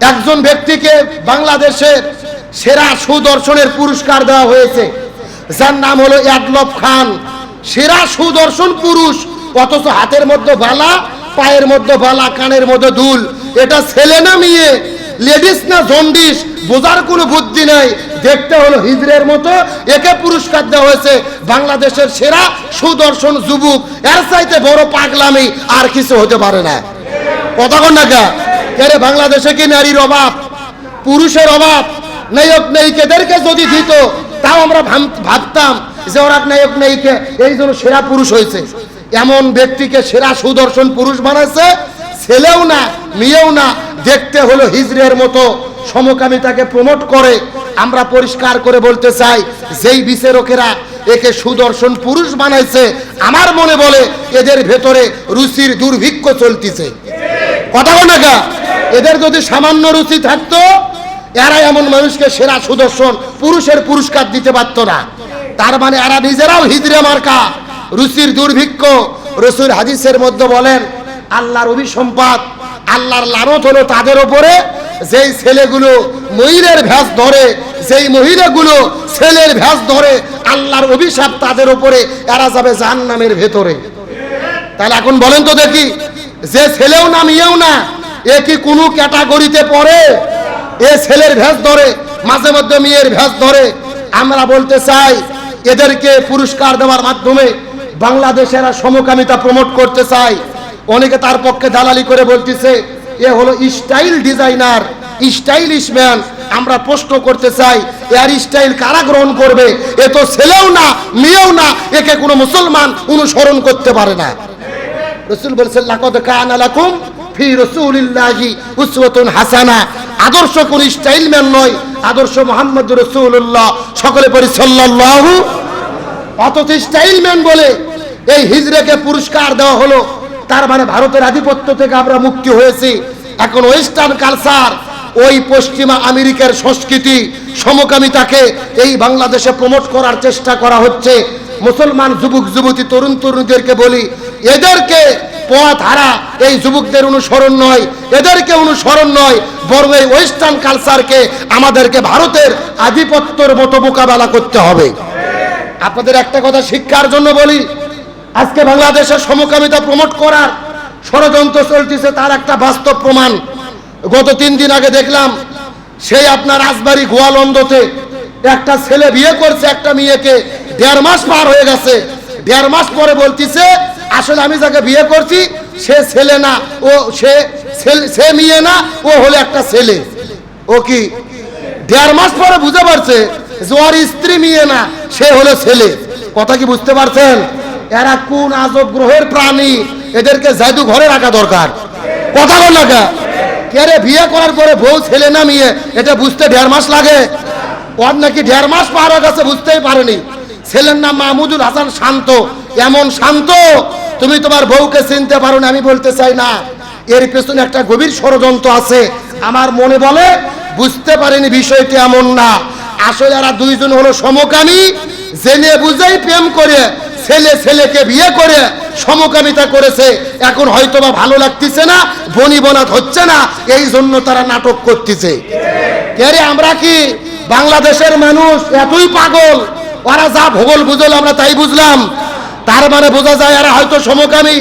একজন ব্যক্তিকে বাংলাদেশের সেরা সুদর্শনের পুরস্কার দেওয়া হয়েছে। যার নাম হলো ইয়াদলব খান। সেরা সুদর্শন পুরুষ, অথচ হাতের মধ্যে বালা, পায়ের মধ্যে বালা, কানের মধ্যে দুল। এটা ছেলে না মেয়ে? লেডিস না জন্ডিস বোঝার কোনো বুদ্ধি নাই। দেখতে হলো হিজরের মতো। একে পুরস্কার দেওয়া হয়েছে বাংলাদেশের সেরা সুদর্শন যুবক। এর চাইতে বড় পাগলামি আর কিছু হতে পারে না। কথা কন না কে রে বাংলাদেশে কি নারীর অভাব? পুরুষের অভাব? নায়ক নায়িকেদেরকে যদি দিত, তাও আমরা ভাবতাম যে ওরা নায়ক নায়িকে, এই জন্য সেরা পুরুষ হয়েছে। এমন ব্যক্তিকে সেরা সুদর্শন পুরুষ বানাইছে, ছেলেও না, মেয়েও না, দেখতে হলো হিজরের মতো। সমকামিতাকে প্রমোট করে। আমরা পরিষ্কার করে বলতে চাই, যেই বিচারকেরা একে সুদর্শন পুরুষ বানাইছে, আমার মনে বলে এদের ভেতরে রুচির দুর্ভিক্ষ চলতিছে। কথা বল? এদের যদি সামান্য রুচি থাকতো এরা এমন মানুষকে সেরা সুদর্শন, পুরুষের পুরস্কার দিতে পারত না। তার মানে এরা নিজেরাও হিজড়ে মার্কা। রুচির দুর্ভিক্ষ, রসুল হাদিসের মধ্যে বলেন, আল্লাহর অভিসম্পাদ আল্লাহর লানত হলো তাদের ওপরে। যেই ছেলেগুলো মহিলের ভ্যাস ধরে, যেই মহিলাগুলো ছেলের ভ্যাস ধরে, আল্লাহর অভিশাপ তাদের ওপরে, এরা যাবে জাহান্নামের ভেতরে। তাহলে এখন বলেন তো দেখি, যে ছেলেও না, মেয়েও না এ কি কোনো ক্যাটাগরিতে পড়ে? এ ছেলের ভেস ধরে, মাঝে মধ্যে মেয়ের ভেস ধরে। আমরা বলতে চাই, এদেরকে পুরস্কার দেওয়ার মাধ্যমে বাংলাদেশের সমকামিতা প্রমোট করতে চাই। অনেকে তার পক্ষে দালালি করে বলতেছে, এ হলো স্টাইল ডিজাইনার স্টাইলিশ ম্যান আমরা প্রশ্ন করতে চাই এর স্টাইল কারা গ্রহণ করবে? এ তো ছেলেও না, মেয়েও না, একে কোনো মুসলমান অনুসরণ করতে পারে না। রসুল কানা লাকুম ফি রাসূলিল্লাহি উসওয়াতুন হাসানা। আদর্শ কোন স্টাইল ম্যান নয়, আদর্শ মোহাম্মদ রাসূলুল্লাহ। সকলে পড়ি সাল্লাল্লাহু। অথচ স্টাইল ম্যান বলে, এই হিজরেকে পুরস্কার দেওয়া হলো, তার মানে ভারতের আধিপত্য থেকে আমরা মুক্তি হয়েছি। এখন ওয়েস্টার্ন কালচার, ওই পশ্চিমা আমেরিকার সংস্কৃতি সমকামিতাকে এই বাংলাদেশে প্রমোট করার চেষ্টা করা হচ্ছে। মুসলমান যুবক যুবতী তরুণ তরুণীদেরকে বলি, এদেরকে পথ হারা, এই যুবকদের অনুসরণ নয়, এদেরকে অনুসরণ নয়, বরং এই ওয়েস্টার্ন কালচারকে আমাদেরকে ভারতের আধিপত্যর মতো মোকাবেলা করতে হবে। আপনাদের একটা কথা শিক্ষার জন্য বলি, আজকে বাংলাদেশের সমকামিতা প্রমোট করার ষড়যন্ত্র চলতেছে, তার একটা বাস্তব প্রমাণ। গত তিন দিন আগে দেখলাম, সেই আপনার রাজবাড়ি গোয়ালন্দতে একটা ছেলে বিয়ে করছে, একটা মেয়েকে দেড় মাস পার হয়ে গেছে। দেড় মাস পরে বলতিছে আসলে আমি যাকে বিয়ে করছি, সে ছেলে না, ও সে সে মেয়ে না, ও হলো একটা ছেলে। ও কি দেড় মাস পরে বুঝতে পারছে যে ওর স্ত্রী মেয়ে না, সে হলো ছেলে। কথা কি বুঝতে পারছেন? এরা কোন আজব গ্রহের প্রাণী? এদেরকে জাদু ঘরে রাখা দরকার। কথা বল না কে? কে রে বিয়ে করার পরে বউ ছেলে না মেয়ে? এটা বুঝতে দেড় মাস লাগে। ওর নাকি দেড় মাস পার কাছে বুঝতেই পারেনি। ছেলের নাম মাহমুদুল হাসান শান্ত। এমন শান্ত তুমি তোমার বউকে চিনতে পারো না, আমি বলতে চাই না। এর পেছনে একটা গভীর ষড়যন্ত্র আছে। আমার মনে বলে, বুঝতে পারেনি বিষয়টি এমন না। আসলে এরা দুইজন হলো সমকামী, জেনে বুঝেই প্রেম করে, ছেলে ছেলেকে বিয়ে করে সমকামিতা করেছে। এখন হয়তো বা ভালো লাগতেছে না, বনি বনাত হচ্ছে না, এই জন্য তারা নাটক করতেছে। কে রে, আমরা কি বাংলাদেশের মানুষ? এতই পাগল। ওরা যা ভূগোল বুঝল, আমরা তাই বুঝলাম। তার মানে বোঝা যায় এরা হয়তো সমকামী।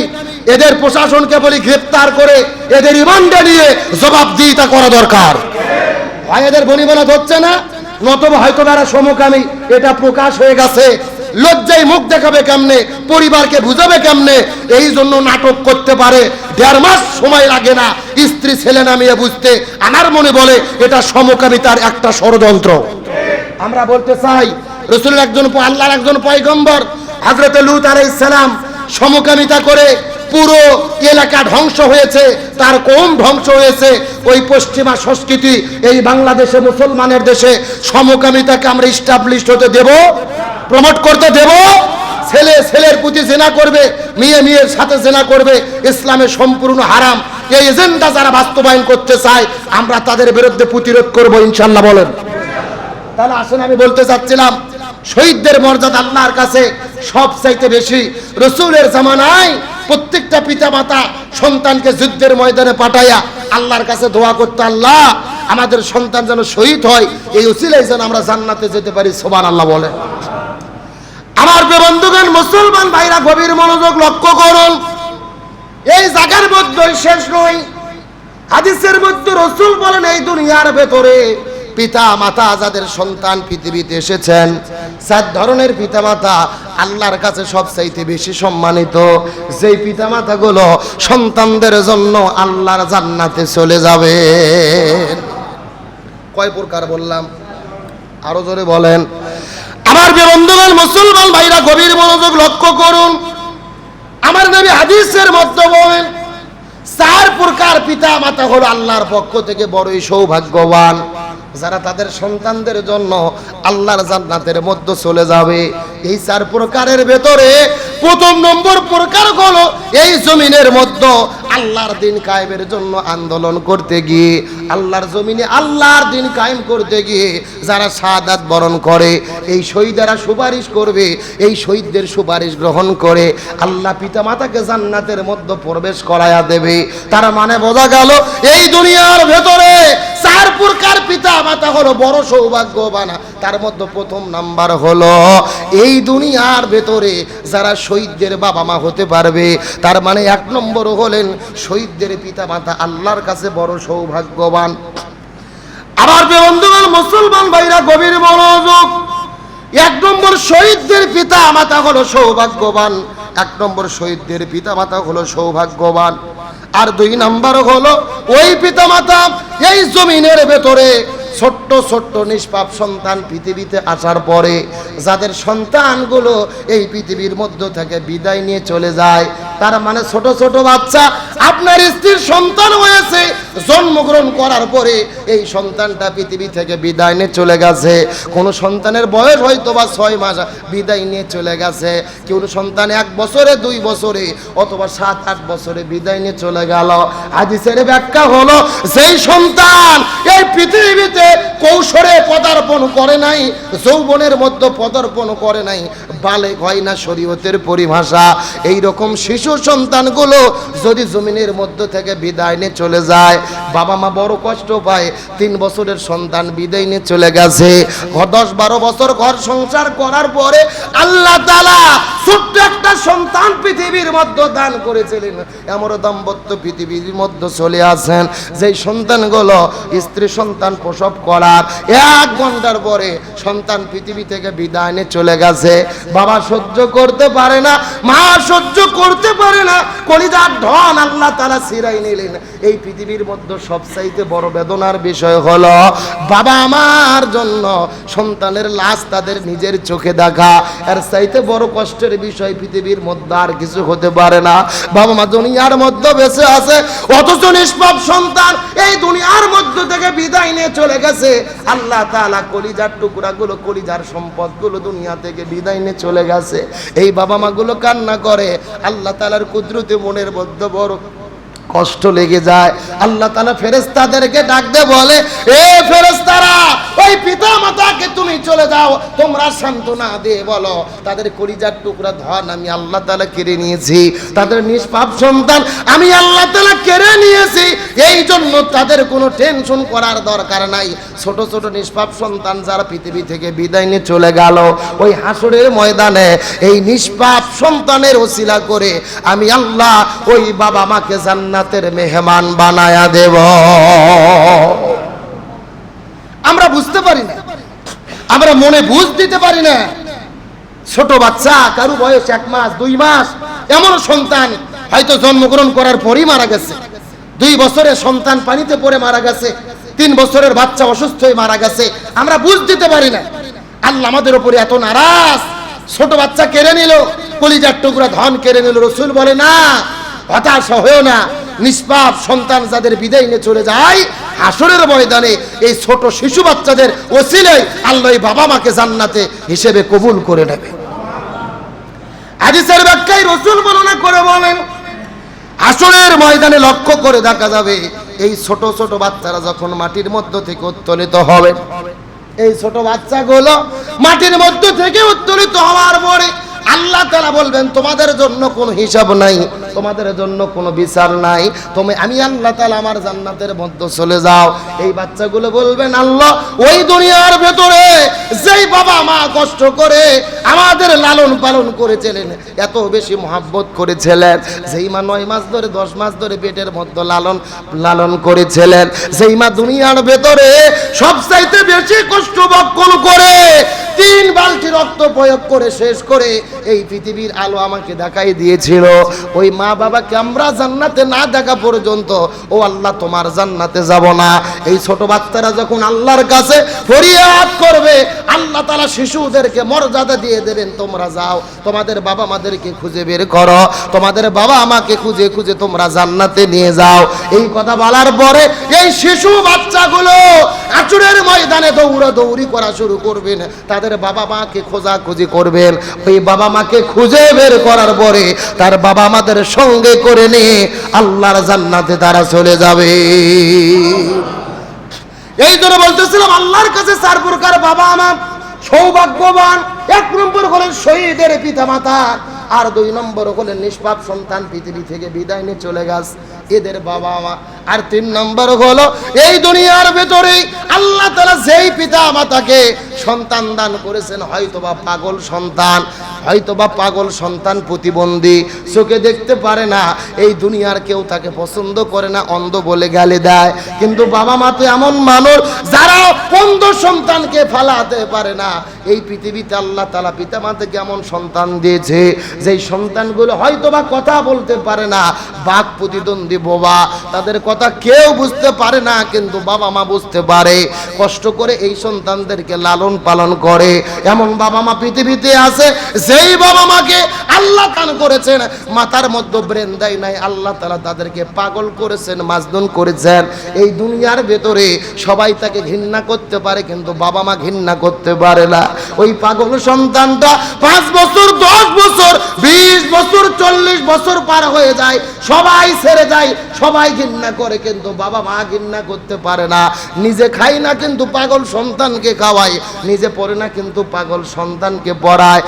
এদের প্রশাসনকে বলি গ্রেপ্তার করে এদের রিমান্ডে নিয়ে জবাবদিহিতা করা দরকার। হয় এদের বনিবনাথ হচ্ছে না? নতবা হয়তো তারা সমকামী। এটা প্রকাশ হয়ে গেছে। লজ্জায় মুখ দেখাবে কেমনে? পরিবারকে বুঝাবে কেমনে? এই জন্য নাটক করতে পারে। দেড় মাস সময় লাগে না স্ত্রী ছেলে নামিয়ে বুঝতে। আমার মনে বলে এটা সমকামিতার একটা ষড়যন্ত্র। আমরা বলতে চাই, রসুলের একজন আল্লাহর একজন পয়গম্বর হজরত লুত আলাইহিস সালাম সমকামিতা করে পুরো এলাকা ধ্বংস হয়েছে, তার কোন ধ্বংস হয়েছে। ওই পশ্চিমা সংস্কৃতি এই বাংলাদেশে মুসলমানের দেশে সমকামিতাকে আমরা ইস্টাবলিশ হতে দেব প্রমোট করতে দেব। ছেলে, ছেলের প্রতি জেনা করবে, মেয়ে, মেয়ের সাথে জেনা করবে ইসলামের সম্পূর্ণ হারাম। এই এজেন্ডা যারা বাস্তবায়ন করতে চায়, আমরা তাদের বিরুদ্ধে প্রতিরোধ করব ইনশাল্লাহ বলেন। তাহলে আসলে আমি বলতে চাচ্ছিলাম, শহীদদের মর্যাদা আল্লাহর কাছে সব চাইতে বেশি রসুলের জামানায় প্রত্যেকটা পিতা মাতা সন্তানকে যুদ্ধের ময়দানে পাঠাইয়া আল্লাহর কাছে দোয়া করতে, আল্লাহ, আমাদের সন্তান যেন শহীদ হয়, এই উসিলাই যেন আমরা জান্নাতে যেতে পারি। সোবান আল্লাহ বলে। আমার বন্ধুগণ, মুসলমান ভাইরা, গভীর মনোযোগ লক্ষ্য করুন। এই জায়গার মধ্যে শেষ নয়, হাদিসের মধ্যে রসুল বলেন, এই দুনিয়ার ভেতরে পিতা মাতা যাদের সন্তান পৃথিবীতে এসেছেন চার ধরনের পিতা মাতা আল্লাহর কাছে সবচাইতে বেশি সম্মানিত, যেই পিতা মাতাগুলো সন্তানদের জন্য আল্লাহর জান্নাতে চলে যাবে কয় প্রকার বললাম? আরও জোরে বলেন। আমার যে বন্ধুগণ, মুসলমান ভাইরা, গভীর মনোযোগ লক্ষ্য করুন। আমার নবী হাদিসের মধ্যে বলেন চার প্রকার পিতা মাতা হলো আল্লাহর পক্ষ থেকে বড়ই সৌভাগ্যবান। যারা তাদের সন্তানদের জন্য আল্লাহর জান্নাতের মধ্যে চলে যাবে এই চার প্রকারের ভেতরে প্রথম নম্বর প্রকার হলো এই জমিনের মধ্যে আল্লাহর দিন কায়েমের জন্য আন্দোলন করতে গিয়ে, আল্লাহর জমিনে আল্লাহর দিন কায়েম করতে গিয়ে যারা সাদাত বরণ করে, এই শহীদেরা সুপারিশ করবে, এই শহীদদের সুপারিশ গ্রহণ করে আল্লাহ পিতা মাতাকে জান্নাতের মধ্যে প্রবেশ করায়া দেবে। তার মানে বোঝা গেল এই দুনিয়ার ভেতরে চার প্রকার পিতা মাতা হলো, বড় সৌভাগ্যবান। তার মধ্যে প্রথম নাম্বার হলো, এই দুনিয়ার ভেতরে যারা শহীদদের বাবা মা হতে পারবে। তার মানে এক নম্বর হলেন শহীদদের পিতা মাতা আল্লাহর কাছে বড় সৌভাগ্যবান। আবার বন্ধুগণ, মুসলমান ভাইরা, গভীর মনোযোগ। এক নম্বর শহীদদের পিতা মাতা হলো সৌভাগ্যবান। এক নম্বর শহীদদের পিতা মাতা হলো সৌভাগ্যবান। আর দুই নাম্বার হলো ওই পিতা মাতা এই জমিনের ভেতরে ছোট্ট ছোট্ট নিষ্পাপ সন্তান পৃথিবীতে আসার পরে যাদের সন্তানগুলো এই পৃথিবীর মধ্য থেকে বিদায় নিয়ে চলে যায়, তার মানে ছোট ছোট বাচ্চা, আপনার স্ত্রীর সন্তান হয়েছে, জন্মগ্রহণ করার পরে এই সন্তানটা পৃথিবী থেকে বিদায় নিয়ে চলে গেছে। কোন সন্তানের বয়স হয়তো বা ছয় মাস বিদায় নিয়ে চলে গেছে, কেউ সন্তান এক বছরে, দুই বছরে, অথবা সাত, আট বছরে বিদায় নিয়ে চলে গেল। হাদিসের ব্যাখ্যা হলো সেই সন্তান এই পৃথিবীতে কৌশলে পদার্পণ করে নাই, যৌবনের মধ্যে পদার্পণ করে নাই বালে হয় না শরীয়তের পরিভাষা। এই রকম শিশু সন্তানগুলো যদি জমিনের মধ্য থেকে বিদায় নিয়ে চলে যায়, বাবা মা বড় কষ্ট পায়, তিন বছরের সন্তান বিদায় নিয়ে চলে গেছে, দশ বারো বছর ঘর সংসার করার পরে আল্লাহ তালা ছোট্ট একটা সন্তান পৃথিবীর মধ্যে দান করেছিলেন। এমন দাম্পত্য পৃথিবীর মধ্যে চলে আসেন। যেই সন্তানগুলো স্ত্রী সন্তান প্রসব করার এক ঘণ্টার পরে সন্তান পৃথিবী থেকে বিদায় চলে গেছে। বাবা সহ্য করতে পারে না, মা সহ্য করতে পারে না, কলিজার ধন আল্লাহ তারা সিরাই নিলেন। এই পৃথিবীর মধ্যে সবচাইতে বড় বেদনার বিষয় হলো, বাবা আমার জন্য সন্তানের লাশ তাদের নিজের চোখে দেখা। এর চাইতে বড় কষ্টের বিষয় পৃথিবীর মধ্যে আর কিছু হতে পারে না। বাবা মা দুনিয়ার মধ্যে বেঁচে আছে, অথচ নিষ্পাপ সন্তান এই দুনিয়ার মধ্য থেকে বিদায় নিয়ে চলে গেছে। আল্লাহ তালা কলিজার টুকরা গুলো কলিজার সম্পদগুলো দুনিয়া থেকে বিদায় নিয়ে চলে গেছে। এই বাবা মা গুলো কান্না করে, আল্লাহ তাআলার কুদরতে মনের মধ্যে বড় কষ্ট লেগে যায়। আল্লাহ তালা ফেরেস্তাদেরকে ডাকতে বলে, এ ফেরেস্তারা ওই পিতা মাতাকে তুমি চলে যাও, তোমরা সান্ত্বনা দিয়ে বলো, তাদের কলিজার টুকরা ধন আমি আল্লাহ তালা কেড়ে নিয়েছি, তাদের নিষ্পাপ সন্তান আমি আল্লাহ তালা কেড়ে নিয়েছি এই জন্য তাদের কোনো টেনশন করার দরকার নাই। ছোট ছোট নিষ্পাপ সন্তান যারা পৃথিবী থেকে বিদায় নিয়ে চলে গেল, ওই হাসুরের ময়দানে এই নিষ্পাপ সন্তানের ওসিলা করে আমি আল্লাহ ওই বাবা মাকে জান্নাতের মেহমান বানায়া দেব। আমরা বুঝতে পারি না, আমরা মনে বুঝ দিতে পারি না। ছোট বাচ্চা, কারু বয়স এক মাস, দুই মাস, এমন সন্তান হয়তো জন্মগ্রহণ করার পরই মারা গেছে। দুই বছরের সন্তান পানিতে পড়ে মারা গেছে। তিন বছরের বাচ্চা অসুস্থ হয়ে মারা গেছে, আমরা বুঝ দিতে পারি না। আল্লাহ আমাদের উপরে এত নারাজ। ছোট বাচ্চা কেড়ে নিল, কলিজার টুকরা ধন কেড়ে নিল, রসুল বলে, না, হতাশ হয়েও না। নিষ্পাপ সন্তান যাদের বিদায় নিয়ে চলে যায়, হাসরের ময়দানে এই ছোট শিশু বাচ্চাদের ওসিলে আল্লাহ বাবা মাকে জান্নাতে হিসেবে কবুল করে নেবে। হাদিসের ব্যাখ্যায় রসুল বর্ণনা করে বলেন আসরের ময়দানে লক্ষ্য করে দেখা যাবে এই ছোট ছোট বাচ্চারা যখন মাটির মধ্য থেকে উত্তোলিত হবে, এই ছোট বাচ্চাগুলো মাটির মধ্য থেকে উত্তোলিত হওয়ার পরে আল্লাহ তারা বলবেন, তোমাদের জন্য কোনো হিসাব নাই। তোমাদের জন্য কোনো বিচার নাই। তুমি আমি আল্লাহ তাআলা আমার জান্নাতের মধ্যে চলে যাও। এই বাচ্চাগুলো বলবেন, আল্লাহ, ওই দুনিয়ার ভেতরে যেই বাবা মা কষ্ট করে আমাদের লালন পালন করেছিলেন, এত বেশি মহাব্বত করেছিলেন। যেই মা নয় মাস ধরে, দশ মাস ধরে পেটের মধ্যে লালন লালন করেছিলেন। যেই মা দুনিয়ার ভেতরে সবচাইতে বেশি কষ্ট বক্ষণ করে, তিন বালতি রক্ত প্রয়োগ করে শেষ করে এই পৃথিবীর আলো আমাকে দেখাই দিয়েছিল। ওই মা বাবাকে আমরা জান্নাতে না দেখা পর্যন্ত, ও আল্লাহ তোমার জান্নাতে যাব না। এই ছোট বাচ্চারা যখন আল্লাহর কাছে ফরিয়াদ করবে, আল্লাহ তালা শিশুদেরকে মর্যাদা দিয়ে দেবেন, তোমরা যাও, তোমাদের বাবা মাদেরকে খুঁজে বের করো, তোমাদের বাবা আমাকে খুঁজে খুঁজে তোমরা জান্নাতে নিয়ে যাও। এই কথা বলার পরে এই শিশু বাচ্চাগুলো আচুরের ময়দানে দৌড়া দৌড়ি করা শুরু করবেন, তাদের বাবা মাকে খোঁজাখুঁজি করবেন। ওই বাবা মাকে খুঁজে বের করার পরে তার বাবা মাদের সঙ্গে করে নিয়ে আল্লাহর জান্নাতে তারা চলে যাবে। এই জন্য বলতেছিলাম, আল্লাহর কাছে চার প্রকার বাবা আমার, সৌভাগ্যবান। এক নম্বর হলেন শহীদের পিতা মাতা আর দুই নম্বর হলেন নিষ্পাপ সন্তান পৃথিবী থেকে বিদায় নিয়ে চলে গেছে এদের বাবা মা। আর তিন নম্বর হলো, এই দুনিয়ার ভেতরে আল্লাহ তালা যেই পিতা মাতাকে সন্তান দান করেছেন, হয়তোবা পাগল সন্তান হয়তোবা পাগল সন্তান প্রতিবন্ধী, চোখে দেখতে পারে না, এই দুনিয়ার কেউ তাকে পছন্দ করে না, অন্ধ বলে গালি দেয়। কিন্তু বাবা মা তো এমন মানুষ যারা অন্ধ সন্তানকে ফালাতে পারে না। এই পৃথিবীতে আল্লাহ তালা পিতা মাতাকে এমন সন্তান দিয়েছে, যেই সন্তানগুলো হয়তোবা কথা বলতে পারে না, বাক প্রতিদ্বন্দ্বী বোবা, তাদের কথা কেউ বুঝতে পারে না, কিন্তু বাবা মা বুঝতে পারে। কষ্ট করে এই সন্তানদেরকে লালন পালন করে। এমন বাবা মা পৃথিবীতে আছে যেই বাবা মাকে আল্লাহ দান করেছেন, মাথার মধ্যে ব্রেন দেয় নাই, আল্লাহ তালা তাদেরকে পাগল করেছেন মাজদুন করেছেন। এই দুনিয়ার ভেতরে সবাই তাকে ঘৃণা করতে পারে, কিন্তু বাবা মা ঘৃণা করতে পারে না। ওই পাগল সন্তানটা পাঁচ বছর, দশ বছর, বিশ বছর, চল্লিশ বছর পার হয়ে যায়, সবাই ছেড়ে যায়, সবাই ঘৃণা করে, কিন্তু বাবা মা ঘৃণা করতে পারে না। নিজে খাই না, কিন্তু পাগল সন্তানকে খাওয়ায়, নিজে পড়ে না, কিন্তু পাগল সন্তানকে পড়ায়।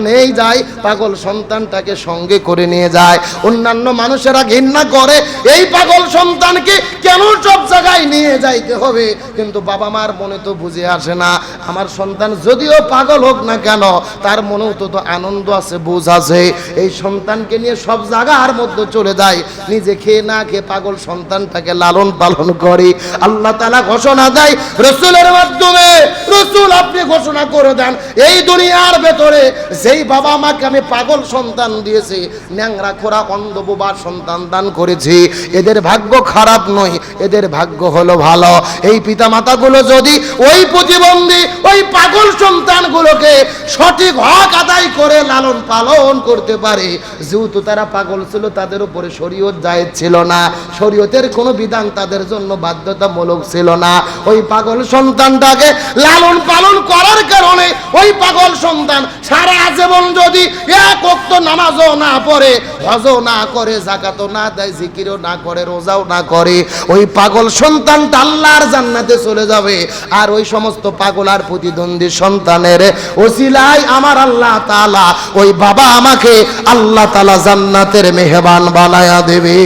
যেখানেই যায়, পাগল সন্তানটাকে সঙ্গে করে নিয়ে যায়। অন্যান্য মানুষেরা ঘৃণা করে, এই পাগল সন্তানকে কেন সব জায়গায় নিয়ে যাইতে হবে? কিন্তু বাবা মার মনে তো বুঝে আসে না। আমার সন্তান যদিও পাগল হোক না কেন, তার মনেও তো তো আনন্দ আছে, বুঝ আছে। এই সন্তানকে নিয়ে সব জায়গার মধ্যে চলে যায়। নিজে খেয়ে না খেয়ে পাগল সন্তানটাকে লালন পালন করে। আল্লাহ তালা ঘোষণা দেয়, রসুলের মাধ্যমে রসুল আপনি ঘোষণা করে দেন, এই দুনিয়ার ভেতরে যেই বাবা মাকে আমি পাগল সন্তান দিয়েছি, ন্যাংরা খোরা অন্ধ বোবার সন্তান দান করেছি, এদের ভাগ্য খারাপ নয়, এদের ভাগ্য হলো ভালো। এই পিতা মাতাগুলো যদি ওই প্রতিবন্ধী, ওই পাগল সন্তানগুলোকে সঠিক হক আদায় করে লালন পালন করতে পারে, যেহেতু তারা পাগল ছিল, তাদের উপরে শরীয়ত জায়েজ ছিল না। শরীয়তের কোনো বিধান তাদের জন্য বাধ্যতামূলক ছিল না। ওই পাগল সন্তানটাকে লালন পালন করার কারণে ওই পাগল সন্তান সারা জীবন যদি এক অক্ত নামাজও না পড়ে, হজও না করে জাকাতও না দেয়, জিকিরও না করে, রোজাও না করে, ওই পাগল সন্তানটা আল্লাহর জান্নাতে চলে যাবে। আর ওই সমস্ত পাগল আর প্রতিদ্বন্দ্বী সন্তানের ওসিলাই আমার আল্লাহ তাআলা, ওই বাবা আমাকে আল্লাহ তাআলা জান্নাতের মেহমান বানায়া দেবে।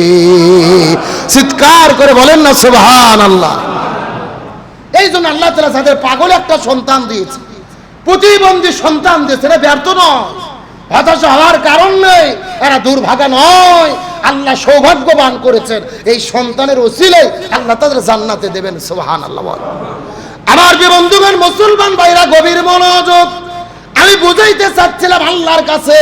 চিৎকার করে বলেন না সুবহান আল্লাহ এই জন্য আল্লাহ তালা তাদের পাগল একটা সন্তান দিয়েছে প্রতিবন্ধী সন্তান দিয়েছে এরা ব্যর্থ নয়। হতাশ হওয়ার কারণ নেই, এরা দুর্ভাগা নয়। আল্লাহ সৌভাগ্যবান করেছেন, এই সন্তানের ওসিলে আল্লাহ তাদের জান্নাতে দেবেন সোহান আল্লাহ আমার যে বন্ধুগণ, মুসলমান ভাইরা, গভীর মনোযোগ। আমি বুঝাইতে চাচ্ছিলাম আল্লাহর কাছে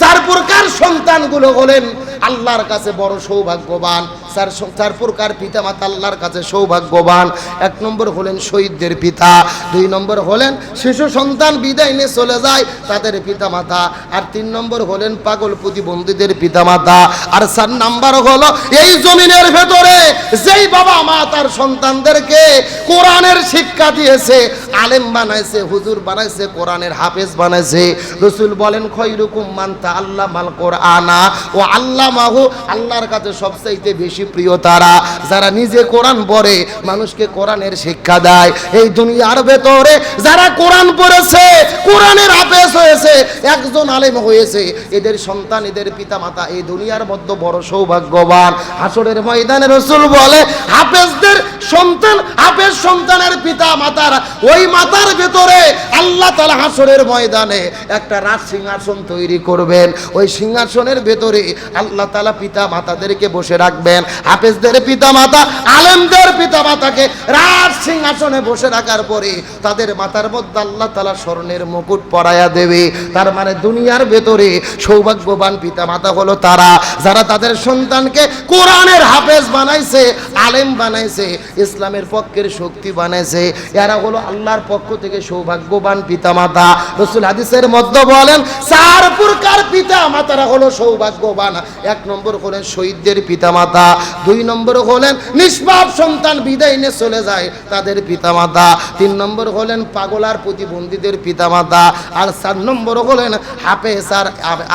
চার প্রকার সন্তানগুলো হলেন আল্লাহর কাছে বড় সৌভাগ্যবান। চার চার প্রকার পিতা মাতা আল্লাহর কাছে সৌভাগ্যবান। এক নম্বর হলেন শহীদদের পিতা, দুই নম্বর হলেন শিশু সন্তান বিদায় নিয়ে চলে যায় তাদের পিতা মাতা আর তিন নম্বর হলেন পাগল প্রতিবন্ধীদের পিতা মাতা আর চার নাম্বার হলো এই জমিনের ভেতরে যেই বাবা মা তার সন্তানদেরকে কোরআনের শিক্ষা দিয়েছে, আলেম বানাইছে, হুজুর বানাইছে, কোরআনের হাফেজ বানাইছে। রসুল বলেন, খৈরুকুম মানতা আল্লাহ মাল কোরআনা ও আল্লাহ মাহু আল্লাহর কাছে সবচাইতে বেশি বেশি প্রিয় তারা। যারা নিজে কোরআন পড়ে, মানুষকে কোরআনের শিক্ষা দেয়। এই দুনিয়ার ভেতরে যারা কোরআন পড়েছে, কোরআনের হাফেজ হয়েছে, একজন আলেম হয়েছে, এদের সন্তান, এদের পিতা মাতা এই দুনিয়ার মধ্যে বড় সৌভাগ্যবান। হাসরের ময়দানে রসুল বলে, হাফেজদের সন্তান হাফেজ সন্তানের পিতা, মাতার, ওই মাতার ভেতরে আল্লাহ তালা হাসরের ময়দানে একটা রাজ সিংহাসন তৈরি করবেন। ওই সিংহাসনের ভেতরে আল্লাহ তালা পিতা মাতাদেরকে বসে রাখবেন। হাফেজদের পিতা মাতা, আলেমদের পিতা মাতাকে রাজ সিংহাসনে বসে রাখার পরে তাদের মাথার মধ্যে আল্লাহ তালা স্বর্ণের মুকুট পরায়া দেবে। তার মানে দুনিয়ার ভেতরে সৌভাগ্যবান পিতা মাতা হলো তারা। যারা তাদের সন্তানকে কোরআনের হাফেজ বানাইছে, আলেম বানাইছে ইসলামের পক্ষের শক্তি বানাইছে। এরা হলো আল্লাহর পক্ষ থেকে সৌভাগ্যবান পিতা মাতা রসুল হাদিসের মধ্যে বলেন চার প্রকার পিতা মাতারা হলো সৌভাগ্যবান। এক নম্বর হলেন শহীদদের পিতা মাতা দুই নম্বর হলেন নিষ্পাপ সন্তান বিদায় নিয়ে চলে যায় তাদের পিতা মাতা তিন নম্বর হলেন পাগলার প্রতিবন্ধীদের পিতা মাতা আর চার নম্বর হলেন হাফেজ আর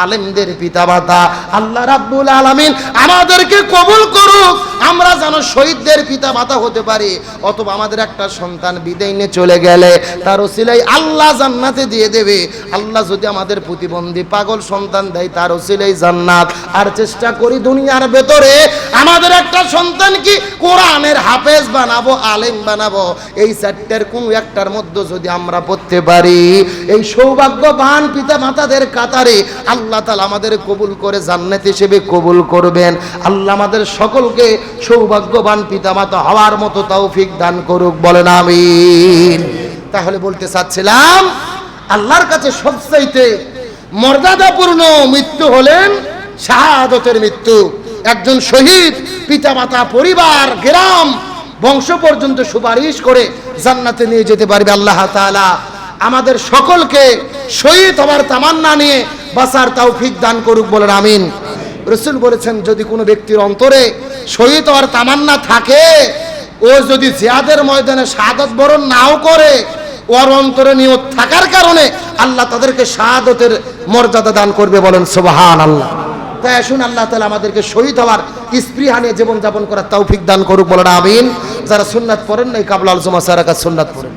আলেমদের পিতা মাতা আল্লাহ রাব্বুল আলামিন আমাদেরকে কবুল করুক। আমরা যেন শহীদদের পিতা মাতা হতে পারি, অথবা আমাদের একটা সন্তান বিদায় নিয়ে চলে গেলে তার ওসিলাই আল্লাহ জান্নাতে দিয়ে দেবে। আল্লাহ যদি আমাদের প্রতিবন্ধী পাগল সন্তান দেয় তার ওসিলাই জান্নাত। আর চেষ্টা করি দুনিয়ার ভেতরে আমাদের একটা সন্তান কি কোরআনের হাফেজ বানাবো, আলেম বানাবো। এই চারটার কোনো একটার মধ্যে যদি আমরা পড়তে পারি, এই সৌভাগ্যবান পিতা মাতাদের কাতারে আল্লাহ তালা আমাদের কবুল করে জান্নাত হিসেবে কবুল করবেন। আল্লাহ আমাদের সকলকে সৌভাগ্যবান পিতা মাতা হওয়ার মতো তৌফিক দান করুক, বলেন আমিন। তাহলে বলতে চাচ্ছিলাম, আল্লাহর কাছে সবচাইতে মর্যাদাপূর্ণ মৃত্যু হলেন শাহাদতের মৃত্যু। একজন শহীদ, পিতামাতা, পরিবার, গ্রাম, বংশ পর্যন্ত সুপারিশ করে জান্নাতে নিয়ে যেতে পারবে আল্লাহ তাআলা। আমাদের সকলকে শহীদ হওয়ার তামান্না নিয়ে বাসার তৌফিক দান করুক, বলেন আমিন। রসুল বলেছেন, যদি কোনো ব্যক্তির অন্তরে শহীদ হওয়ার তামান্না থাকে ও যদি জিয়াদের ময়দানে শাহাদত বরণ নাও করে, ওর অন্তরে নিয়ত থাকার কারণে আল্লাহ তাদেরকে শাহাদতের মর্যাদা দান করবে বলেন সুবহান আল্লাহ তাই আসুন আল্লাহ তালা আমাদেরকে শহীদ হওয়ার স্পৃহা নিয়ে জীবনযাপন করার তৌফিক দান করুক বলেন, আমিন। যারা সুন্নাত পড়েন নাই কাবলাল জমা সারাকা সুন্নাত পড়ে